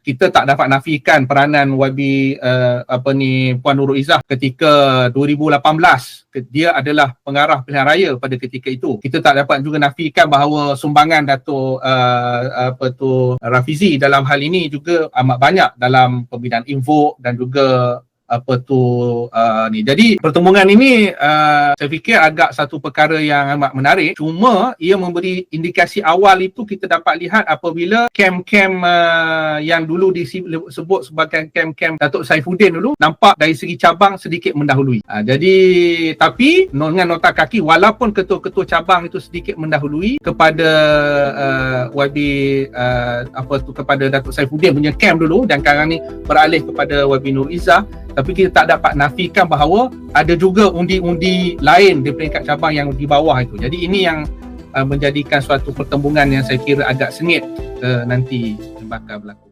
kita tak dapat nafikan peranan YB uh, apa ni Puan Nurul Izzah ketika 2018 dia adalah pengarah pilihan raya pada ketika itu. Kita tak dapat juga nafikan bahawa sumbangan Dato uh, apa tu Rafizi dalam hal ini juga amat banyak dalam pembinaan info dan juga apa tu uh, ni. Jadi pertemuan ini uh, saya fikir agak satu perkara yang amat menarik. Cuma ia memberi indikasi awal itu kita dapat lihat apabila kem-kem uh, yang dulu disebut sebagai kem-kem Datuk Saifuddin dulu nampak dari segi cabang sedikit mendahului. Uh, jadi tapi dengan nota kaki walaupun ketua-ketua cabang itu sedikit mendahului kepada uh, YB uh, apa tu kepada Datuk Saifuddin punya kem dulu dan sekarang ni beralih kepada YB Nur Izzah tapi kita tak dapat nafikan bahawa ada juga undi-undi lain di peringkat cabang yang di bawah itu. Jadi ini yang uh, menjadikan suatu pertembungan yang saya kira agak sengit uh, nanti bakal berlaku.